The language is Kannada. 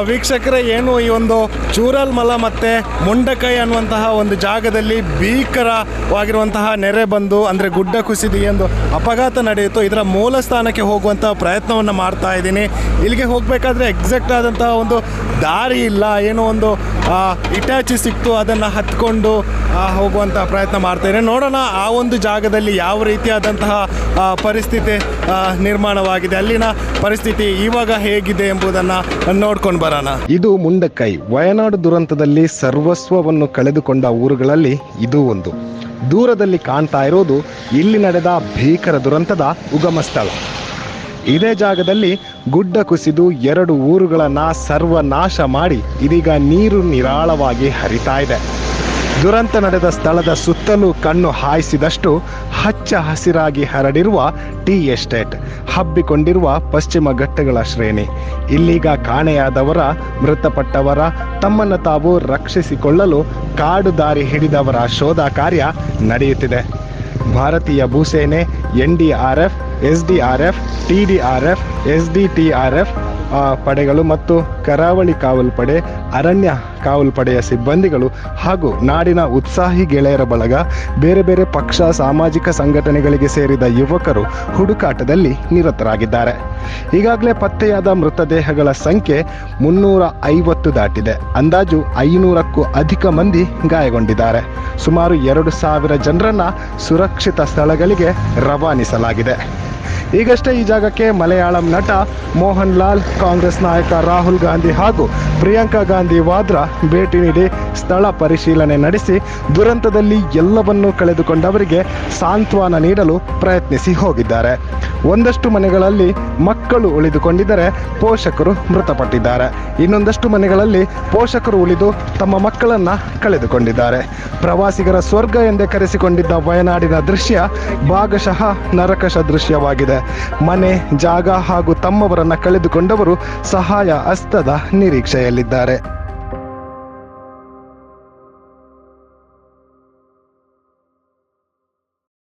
ವೀಕ್ಷಕರೇ, ಏನು ಈ ಒಂದು ಚೂರಲ್ ಮಲ ಮತ್ತೆ ಮುಂಡಕೈ ಅನ್ನುವಂತಹ ಒಂದು ಜಾಗದಲ್ಲಿ ಭೀಕರವಾಗಿರುವಂತಹ ನೆರೆ ಬಂದು, ಅಂದರೆ ಗುಡ್ಡ ಕುಸಿದು ಒಂದು ಅಪಘಾತ ನಡೆಯಿತು. ಇದರ ಮೂಲ ಸ್ಥಾನಕ್ಕೆ ಹೋಗುವಂತಹ ಪ್ರಯತ್ನವನ್ನು ಮಾಡ್ತಾ ಇದ್ದೀನಿ. ಇಲ್ಲಿಗೆ ಹೋಗಬೇಕಾದ್ರೆ ಎಕ್ಸಾಕ್ಟ್ ಆದಂತಹ ಒಂದು ದಾರಿ ಇಲ್ಲ, ಏನೋ ಒಂದು ಇಟಾಚಿ ಸಿಕ್ತು, ಅದನ್ನು ಹತ್ಕೊಂಡು ಹೋಗುವಂಥ ಪ್ರಯತ್ನ ಮಾಡ್ತೇನೆ ನೋಡೋಣ, ಆ ಒಂದು ಜಾಗದಲ್ಲಿ ಯಾವ ರೀತಿಯಾದಂತಹ ಪರಿಸ್ಥಿತಿ ನಿರ್ಮಾಣವಾಗಿದೆ, ಅಲ್ಲಿನ ಪರಿಸ್ಥಿತಿ ಇವಾಗ ಹೇಗಿದೆ ಎಂಬುದನ್ನು ನೋಡ್ಕೊಂಡು ಬರೋಣ. ಇದು ಮುಂಡಕ್ಕೈ ವಯನಾಡು ದುರಂತದಲ್ಲಿ ಸರ್ವಸ್ವವನ್ನು ಕಳೆದುಕೊಂಡ ಊರುಗಳಲ್ಲಿ ಇದು ಒಂದು. ದೂರದಲ್ಲಿ ಕಾಣ್ತಾ ಇರೋದು, ಇಲ್ಲಿ ನಡೆದ ಭೀಕರ ದುರಂತದ ಉಗಮ ಸ್ಥಳ ಇದೇ ಜಾಗದಲ್ಲಿ ಗುಡ್ಡ ಕುಸಿದು ಎರಡು ಊರುಗಳನ್ನ ಸರ್ವನಾಶ ಮಾಡಿ ಇದೀಗ ನೀರು ನಿರಾಳವಾಗಿ ಹರಿತಾ ಇದೆ. ದುರಂತ ನಡೆದ ಸ್ಥಳದ ಸುತ್ತಲೂ ಕಣ್ಣು ಹಾಯಿಸಿದಷ್ಟು ಹಚ್ಚ ಹಸಿರಾಗಿ ಹರಡಿರುವ ಟೀ ಎಸ್ಟೇಟ್, ಹಬ್ಬಿಕೊಂಡಿರುವ ಪಶ್ಚಿಮ ಘಟ್ಟಗಳ ಶ್ರೇಣಿ. ಇಲ್ಲೀಗ ಕಾಣೆಯಾದವರ, ಮೃತಪಟ್ಟವರ, ತಮ್ಮನ್ನು ತಾವು ರಕ್ಷಿಸಿಕೊಳ್ಳಲು ಕಾಡು ದಾರಿ ಹಿಡಿದವರ ಶೋಧ ಕಾರ್ಯ ನಡೆಯುತ್ತಿದೆ. ಭಾರತೀಯ ಭೂಸೇನೆ, N D R F S D R F, T D R F, S D T R F ಪಡೆಗಳು ಮತ್ತು ಕರಾವಳಿ ಕಾವಲು ಪಡೆ ಅರಣ್ಯ ಕಾವಲು ಪಡೆಯ ಸಿಬ್ಬಂದಿಗಳು ಹಾಗೂ ನಾಡಿನ ಉತ್ಸಾಹಿ ಗೆಳೆಯರ ಬಳಗ, ಬೇರೆ ಬೇರೆ ಪಕ್ಷ, ಸಾಮಾಜಿಕ ಸಂಘಟನೆಗಳಿಗೆ ಸೇರಿದ ಯುವಕರು ಹುಡುಕಾಟದಲ್ಲಿ ನಿರತರಾಗಿದ್ದಾರೆ. ಈಗಾಗಲೇ ಪತ್ತೆಯಾದ ಮೃತದೇಹಗಳ ಸಂಖ್ಯೆ ಮುನ್ನೂರ ಐವತ್ತು ದಾಟಿದೆ. ಅಂದಾಜು ಐನೂರಕ್ಕೂ ಅಧಿಕ ಮಂದಿ ಗಾಯಗೊಂಡಿದ್ದಾರೆ. ಸುಮಾರು ಎರಡು ಸಾವಿರ ಜನರನ್ನ ಸುರಕ್ಷಿತ ಸ್ಥಳಗಳಿಗೆ ರವಾನಿಸಲಾಗಿದೆ. ಈಗಷ್ಟೇ ಈ ಜಾಗಕ್ಕೆ ಮಲಯಾಳಂ ನಟ ಮೋಹನ್ ಲಾಲ್, ಕಾಂಗ್ರೆಸ್ ನಾಯಕ ರಾಹುಲ್ ಗಾಂಧಿ ಹಾಗೂ ಪ್ರಿಯಾಂಕಾ ಗಾಂಧಿ ವಾದ್ರಾ ಭೇಟಿ ನೀಡಿ ಸ್ಥಳ ಪರಿಶೀಲನೆ ನಡೆಸಿ ದುರಂತದಲ್ಲಿ ಎಲ್ಲವನ್ನೂ ಕಳೆದುಕೊಂಡವರಿಗೆ ಸಾಂತ್ವನ ನೀಡಲು ಪ್ರಯತ್ನಿಸಿ ಹೋಗಿದ್ದಾರೆ. ಒಂದಷ್ಟು ಮನೆಗಳಲ್ಲಿ ಮಕ್ಕಳು ಉಳಿದುಕೊಂಡಿದ್ದರೆ ಪೋಷಕರು ಮೃತಪಟ್ಟಿದ್ದಾರೆ. ಇನ್ನೊಂದಷ್ಟು ಮನೆಗಳಲ್ಲಿ ಪೋಷಕರು ಉಳಿದು ತಮ್ಮ ಮಕ್ಕಳನ್ನ ಕಳೆದುಕೊಂಡಿದ್ದಾರೆ. ಪ್ರವಾಸಿಗರ ಸ್ವರ್ಗ ಎಂದೇ ಕರೆಸಿಕೊಂಡಿದ್ದ ವಯನಾಡಿನ ದೃಶ್ಯ ಭಾಗಶಃ ನರಕಶ ದೃಶ್ಯವಾಗಿದೆ. ಮನೆ, ಜಾಗ ಹಾಗೂ ತಮ್ಮವರನ್ನ ಕಳೆದುಕೊಂಡವರು ಸಹಾಯ ಹಸ್ತದ ನಿರೀಕ್ಷೆಯಲ್ಲಿದ್ದಾರೆ.